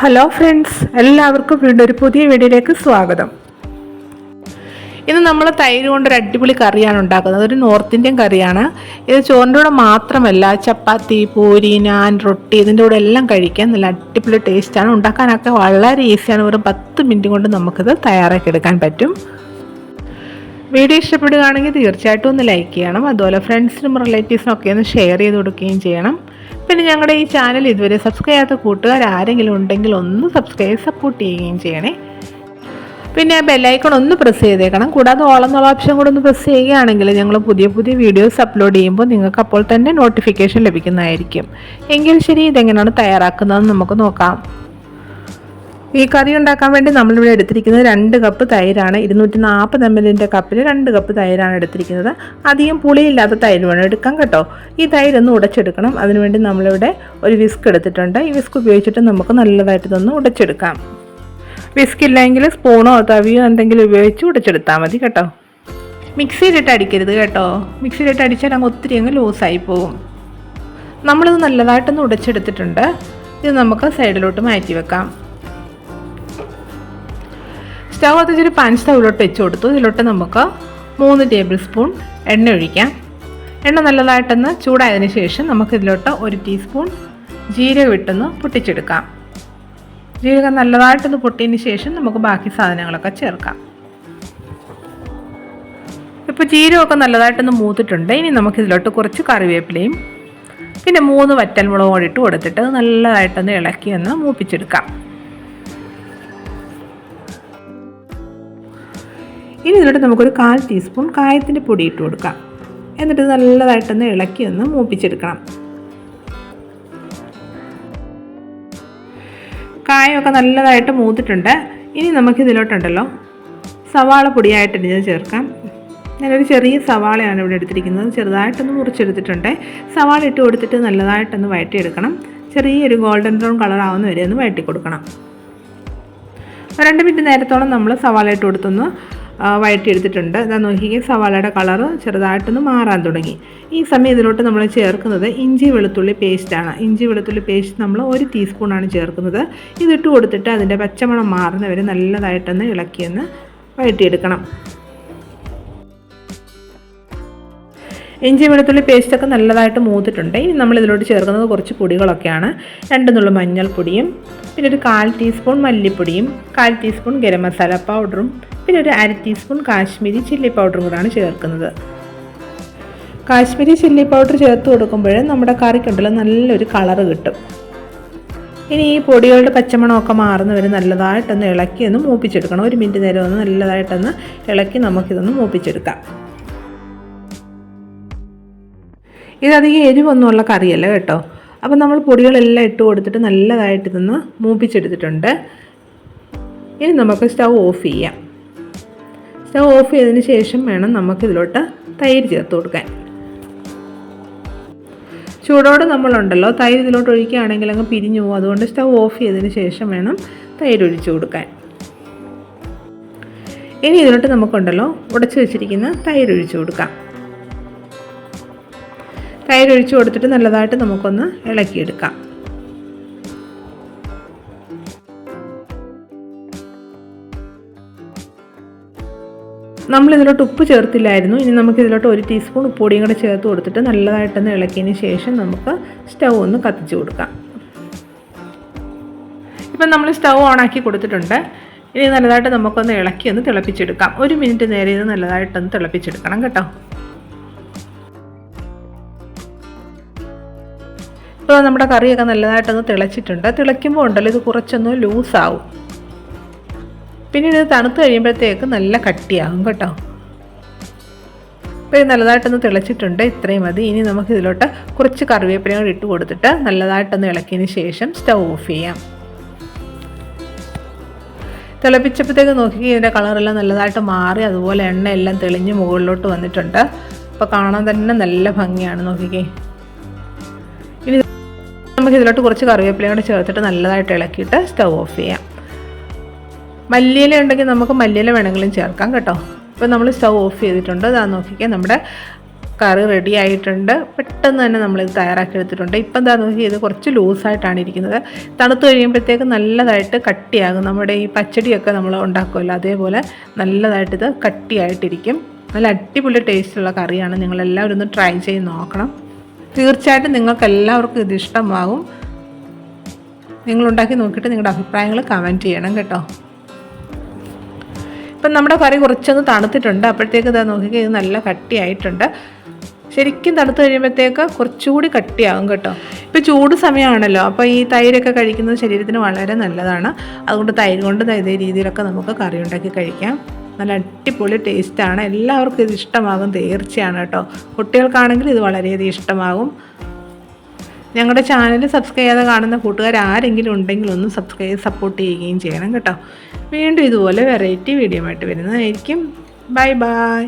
Hello friends എല്ലാവർക്കും വീണ്ടും ഒരു പുതിയ വീഡിയോയിലേക്ക് സ്വാഗതം. ഇന്ന് നമ്മൾ തൈര് കൊണ്ടൊരു അടിപൊളി കറിയാണ് ഉണ്ടാക്കുന്നത്. ഒരു നോർത്ത് ഇന്ത്യൻ കറിയാണ്. ഇത് ചോറിന്റെ കൂടെ മാത്രമല്ല ചപ്പാത്തി പൂരി നാൻ റൊട്ടി ഇതിന്റെ കൂടെ എല്ലാം കഴിക്കാൻ നല്ല അടിപൊളി ടേസ്റ്റാണ് ഉണ്ടാക്കാനൊക്കെ വളരെ ഈസിയാണ് വെറും പത്ത് മിനിറ്റ് കൊണ്ട് നമുക്കിത് തയ്യാറാക്കി എടുക്കാൻ പറ്റും. വീഡിയോ ഇഷ്ടപ്പെടുകയാണെങ്കിൽ തീർച്ചയായിട്ടും ഒന്ന് ലൈക്ക് ചെയ്യണം. അതുപോലെ ഫ്രണ്ട്സിനും റിലേറ്റീവ്സിനും ഒക്കെ ഒന്ന് ഷെയർ ചെയ്ത് കൊടുക്കുകയും ചെയ്യണം. പിന്നെ ഞങ്ങളുടെ ഈ ചാനൽ ഇതുവരെ സബ്സ്ക്രൈബ് ചെയ്യാത്ത കൂട്ടുകാർ ആരെങ്കിലും ഉണ്ടെങ്കിൽ ഒന്ന് സബ്സ്ക്രൈബ് സപ്പോർട്ട് ചെയ്യുകയും ചെയ്യണേ. പിന്നെ ആ ബെല്ലൈക്കൺ ഒന്ന് പ്രസ് ചെയ്തേക്കണം. കൂടാതെ ഓൾ എന്നുള്ള ഓപ്ഷൻ കൂടെ ഒന്ന് പ്രസ് ചെയ്യുകയാണെങ്കിൽ ഞങ്ങൾ പുതിയ പുതിയ വീഡിയോസ് അപ്ലോഡ് ചെയ്യുമ്പോൾ നിങ്ങൾക്ക് അപ്പോൾ തന്നെ നോട്ടിഫിക്കേഷൻ ലഭിക്കുന്നതായിരിക്കും. എങ്കിൽ ശരി ഇതെങ്ങനെയാണ് തയ്യാറാക്കുന്നതെന്ന് നമുക്ക് നോക്കാം. ഈ കറി ഉണ്ടാക്കാൻ വേണ്ടി നമ്മളിവിടെ എടുത്തിരിക്കുന്നത് രണ്ട് കപ്പ് തൈരാണ്. ഇരുന്നൂറ്റി നാൽപ്പത് എം എല്ലിന്റെ കപ്പിൽ രണ്ട് കപ്പ് തൈരാണ് എടുത്തിരിക്കുന്നത്. അധികം പുളിയില്ലാത്ത തൈര് വേണം എടുക്കാം കേട്ടോ. ഈ തൈരൊന്ന് ഉടച്ചെടുക്കണം. അതിനുവേണ്ടി നമ്മളിവിടെ ഒരു വിസ്ക് എടുത്തിട്ടുണ്ട്. ഈ വിസ്ക് ഉപയോഗിച്ചിട്ട് നമുക്ക് നല്ലതായിട്ട് ഇതൊന്ന് ഉടച്ചെടുക്കാം. വിസ്ക് ഇല്ലെങ്കിൽ സ്പൂണോ തവിയോ എന്തെങ്കിലും ഉപയോഗിച്ച് ഉടച്ചെടുത്താൽ മതി കേട്ടോ. മിക്സിയിലിട്ട് അടിക്കരുത് കേട്ടോ. മിക്സിയിലിട്ട് അടിച്ചാൽ അങ്ങ് ഒത്തിരി അങ്ങ് ലൂസായി പോകും നമ്മളിത് നല്ലതായിട്ടൊന്ന് ഉടച്ചെടുത്തിട്ടുണ്ട്. ഇത് നമുക്ക് സൈഡിലോട്ട് മാറ്റി വെക്കാം. സ്റ്റൗ കത്തിച്ചൊരു പാൻ സ്റ്റൗവിലോട്ട് വെച്ച് കൊടുത്തു. ഇതിലോട്ട് നമുക്ക് മൂന്ന് ടേബിൾ സ്പൂൺ എണ്ണ ഒഴിക്കാം. എണ്ണ നല്ലതായിട്ടൊന്ന് ചൂടായതിന് ശേഷം നമുക്കിതിലോട്ട് ഒരു ടീസ്പൂൺ ജീരകം ഇട്ടൊന്ന് പൊട്ടിച്ചെടുക്കാം. ജീരകം നല്ലതായിട്ടൊന്ന് പൊട്ടിയതിന് ശേഷം നമുക്ക് ബാക്കി സാധനങ്ങളൊക്കെ ചേർക്കാം. ഇപ്പോൾ ജീരകമൊക്കെ നല്ലതായിട്ടൊന്ന് മൂത്തിട്ടുണ്ട്. ഇനി നമുക്കിതിലോട്ട് കുറച്ച് കറിവേപ്പിലയും പിന്നെ മൂന്ന് വറ്റൽമുളകും കൂടി ഇട്ട് കൊടുത്തിട്ട് നല്ലതായിട്ടൊന്ന് ഇളക്കി ഒന്ന് മൂപ്പിച്ചെടുക്കാം. ഇനി ഇതിലോട്ട് നമുക്കൊരു കാൽ ടീസ്പൂൺ കായത്തിന്റെ പൊടി ഇട്ട് കൊടുക്കാം. എന്നിട്ട് നല്ലതായിട്ടൊന്ന് ഇളക്കി ഒന്ന് മൂപ്പിച്ചെടുക്കണം. കായമൊക്കെ നല്ലതായിട്ട് മൂത്തിട്ടുണ്ട്. ഇനി നമുക്ക് ഇതിലോട്ടുണ്ടല്ലോ സവാള പൊടിയായിട്ട് ഇടിഞ്ഞത് ചേർക്കാം. ഞാനൊരു ചെറിയ സവാളയാണ് ഇവിടെ എടുത്തിരിക്കുന്നത്. ചെറുതായിട്ടൊന്ന് മുറിച്ചെടുത്തിട്ടുണ്ട്. സവാള ഇട്ട് കൊടുത്തിട്ട് നല്ലതായിട്ടൊന്ന് വഴറ്റിയെടുക്കണം. ചെറിയൊരു ഗോൾഡൻ ബ്രൗൺ കളർ ആവുന്ന വരെ ഒന്ന് വഴറ്റി കൊടുക്കണം രണ്ട് മിനിറ്റ് നേരത്തോളം നമ്മൾ സവാള ഇട്ട് കൊടുത്തൊന്ന് വഴറ്റിയെടുത്തിട്ടുണ്ട്. ഇതാ നോക്കിക്കേ സവാളയുടെ കളർ ചെറുതായിട്ടൊന്ന് മാറാൻ തുടങ്ങി. ഈ സമയം ഇതിലോട്ട് നമ്മൾ ചേർക്കുന്നത് ഇഞ്ചി വെളുത്തുള്ളി പേസ്റ്റാണ് ഇഞ്ചി വെളുത്തുള്ളി പേസ്റ്റ് നമ്മൾ ഒരു ടീസ്പൂണാണ് ചേർക്കുന്നത്. ഇതിട്ട് കൊടുത്തിട്ട് അതിന്റെ പച്ചമണം മാറുന്നവരെ നല്ലതായിട്ടൊന്ന് ഇളക്കിയൊന്ന് വഴറ്റിയെടുക്കണം. ഇഞ്ചി വെളുത്തുള്ളി പേസ്റ്റൊക്കെ നല്ലതായിട്ട് മൂത്തിട്ടുണ്ട്. ഇനി നമ്മൾ ഇതിലോട്ട് ചേർക്കുന്നത് കുറച്ച് പൊടികളൊക്കെയാണ്. രണ്ട് നുള്ളു മഞ്ഞൾപ്പൊടിയും പിന്നെ ഒരു കാൽ ടീസ്പൂൺ മല്ലിപ്പൊടിയും കാൽ ടീസ്പൂൺ ഗരം മസാല പൗഡറും പിന്നെ ഒരു അര ടീസ്പൂൺ കാശ്മീരി ചില്ലി പൗഡറും കൂടാണ് ചേർക്കുന്നത്. കാശ്മീരി ചില്ലി പൗഡർ ചേർത്ത് കൊടുക്കുമ്പോൾ നമ്മുടെ കറിക്കുണ്ടല്ലോ നല്ലൊരു കളറ് കിട്ടും. ഇനി ഈ പൊടികളുടെ പച്ചമണമൊക്കെ മാറുന്നവരെ നല്ലതായിട്ടൊന്ന് ഇളക്കി ഒന്ന് മൂപ്പിച്ചെടുക്കണം. ഒരു മിനിറ്റ് നേരം ഒന്ന് നല്ലതായിട്ടൊന്ന് ഇളക്കി നമുക്കിതൊന്ന് മൂപ്പിച്ചെടുക്കാം. ഇതധികം എരിവൊന്നുമുള്ള കറിയല്ല കേട്ടോ. അപ്പോൾ നമ്മൾ പൊടികളെല്ലാം ഇട്ട് കൊടുത്തിട്ട് നല്ലതായിട്ട് ഇതൊന്ന് മൂപ്പിച്ചെടുത്തിട്ടുണ്ട്. ഇനി നമുക്ക് സ്റ്റൗ ഓഫ് ചെയ്യാം. സ്റ്റൗ ഓഫ് ചെയ്തതിന് ശേഷം വേണം നമുക്കിതിലോട്ട് തൈര് ചേർത്ത് കൊടുക്കാൻ. ചൂടോടെ നമ്മളുണ്ടല്ലോ തൈര് ഇതിലോട്ട് ഒഴിക്കുകയാണെങ്കിൽ അങ്ങ് പിരിഞ്ഞു പോകും. അതുകൊണ്ട് സ്റ്റൗ ഓഫ് ചെയ്തതിന് ശേഷം വേണം തൈര് ഒഴിച്ചു കൊടുക്കാൻ. ഇനി ഇതിലോട്ട് നമുക്കുണ്ടല്ലോ ഉടച്ചു വെച്ചിരിക്കുന്ന തൈര് ഒഴിച്ചു കൊടുക്കാം. തൈര് ഒഴിച്ചു കൊടുത്തിട്ട് നല്ലതായിട്ട് നമുക്കൊന്ന് ഇളക്കിയെടുക്കാം. നമ്മൾ ഇതിലോട്ട് ഉപ്പ് ചേർത്തില്ലായിരുന്നു. ഇനി നമുക്ക് ഇതിലോട്ട് ഒരു ടീസ്പൂൺ ഉപ്പുപൊടിയും കൂടെ ചേർത്ത് കൊടുത്തിട്ട് നല്ലതായിട്ടൊന്ന് ഇളക്കിയതിന് ശേഷം നമുക്ക് സ്റ്റൗ ഒന്ന് കത്തിച്ച് കൊടുക്കാം. ഇപ്പം നമ്മൾ സ്റ്റൗ ഓണാക്കി കൊടുത്തിട്ടുണ്ട്. ഇനി നല്ലതായിട്ട് നമുക്കൊന്ന് ഇളക്കി ഒന്ന് തിളപ്പിച്ചെടുക്കാം. ഒരു മിനിറ്റ് നേരെ ഇത് നല്ലതായിട്ടൊന്ന് തിളപ്പിച്ചെടുക്കണം കേട്ടോ. ഇപ്പോൾ നമ്മുടെ കറിയൊക്കെ നല്ലതായിട്ടൊന്ന് തിളച്ചിട്ടുണ്ട്. തിളയ്ക്കുമ്പോൾ ഉണ്ടല്ലോ ഇത് കുറച്ചൊന്ന് ലൂസാവും. പിന്നീട് ഇത് തണുത്ത് കഴിയുമ്പോഴത്തേക്ക് നല്ല കട്ടിയാകും കേട്ടോ. അപ്പോൾ ഇത് നല്ലതായിട്ടൊന്ന് തിളച്ചിട്ടുണ്ട് ഇത്രയും മതി. ഇനി നമുക്ക് ഇതിലോട്ട് കുറച്ച് കറിവേപ്പിലയും കൂടി ഇട്ട് കൊടുത്തിട്ട് നല്ലതായിട്ടൊന്ന് ഇളക്കിയതിന് ശേഷം സ്റ്റൗ ഓഫ് ചെയ്യാം. തിളപ്പിച്ചപ്പോഴത്തേക്ക് നോക്കി ഇതിന്റെ കളറെല്ലാം നല്ലതായിട്ട് മാറി അതുപോലെ എണ്ണയെല്ലാം തെളിഞ്ഞ് മുകളിലോട്ട് വന്നിട്ടുണ്ട്. അപ്പോൾ കാണാൻ തന്നെ നല്ല ഭംഗിയാണ് നോക്കിക്കേ. ഇനി നമുക്ക് ഇതിലോട്ട് കുറച്ച് കറിവേപ്പിലയും കൂടെ ചേർത്തിട്ട് നല്ലതായിട്ട് ഇളക്കിയിട്ട് സ്റ്റവ് ഓഫ് ചെയ്യാം. മല്ലിയില ഉണ്ടെങ്കിൽ നമുക്ക് മല്ലിയില വേണമെങ്കിലും ചേർക്കാം കേട്ടോ. ഇപ്പോൾ നമ്മൾ സ്റ്റൗ ഓഫ് ചെയ്തിട്ടുണ്ട്. അതാ നോക്കിക്കാൻ നമ്മുടെ കറി റെഡി ആയിട്ടുണ്ട്. പെട്ടെന്ന് തന്നെ നമ്മളിത് തയ്യാറാക്കി എടുത്തിട്ടുണ്ട്. ഇപ്പം എന്താ നോക്കി ഇത് കുറച്ച് ലൂസായിട്ടാണ് ഇരിക്കുന്നത്. തണുത്ത് കഴിയുമ്പോഴത്തേക്ക് നല്ലതായിട്ട് കട്ടിയാകും. നമ്മുടെ ഈ പച്ചടിയൊക്കെ നമ്മൾ ഉണ്ടാക്കുമല്ലോ അതേപോലെ നല്ലതായിട്ടിത് കട്ടിയായിട്ടിരിക്കും. നല്ല അടിപൊളി ടേസ്റ്റുള്ള കറിയാണ്. നിങ്ങളെല്ലാവരും ഒന്ന് ട്രൈ ചെയ്ത് നോക്കണം. തീർച്ചയായിട്ടും നിങ്ങൾക്ക് എല്ലാവർക്കും ഇത് ഇഷ്ടമാകും. നിങ്ങൾ ഉണ്ടാക്കി നോക്കിയിട്ട് നിങ്ങളുടെ അഭിപ്രായങ്ങൾ കമന്റ് ചെയ്യണം കേട്ടോ. ഇപ്പം നമ്മുടെ കറി കുറച്ചൊന്ന് തണുത്തിട്ടുണ്ട്. അപ്പോഴത്തേക്ക് ഇതാ നോക്കിക്കുക ഇത് നല്ല കട്ടിയായിട്ടുണ്ട്. ശരിക്കും തണുത്ത് കഴിയുമ്പോഴത്തേക്ക് കുറച്ചുകൂടി കട്ടിയാകും കേട്ടോ. ഇപ്പോൾ ചൂട് സമയമാണല്ലോ. അപ്പോൾ ഈ തൈരൊക്കെ കഴിക്കുന്നത് ശരീരത്തിന് വളരെ നല്ലതാണ്. അതുകൊണ്ട് തൈര് കൊണ്ട് ഇതേ രീതിയിലൊക്കെ നമുക്ക് കറി ഉണ്ടാക്കി കഴിക്കാം. നല്ല അടിപൊളി ടേസ്റ്റാണ്. എല്ലാവർക്കും ഇത് ഇഷ്ടമാകും തീർച്ചയാണ് കേട്ടോ. കുട്ടികൾക്കാണെങ്കിൽ ഇത് വളരെയധികം ഇഷ്ടമാകും. ഞങ്ങളുടെ ചാനൽ സബ്സ്ക്രൈബ് ചെയ്യാതെ കാണുന്ന കൂട്ടുകാർ ആരെങ്കിലും ഉണ്ടെങ്കിൽ ഒന്ന് സബ്സ്ക്രൈബ് സപ്പോർട്ട് ചെയ്യുകയും ചെയ്യണം കേട്ടോ. വീണ്ടും ഇതുപോലെ വെറൈറ്റി വീഡിയോ ആയിട്ട് വരുന്നതായിരിക്കും. Bye bye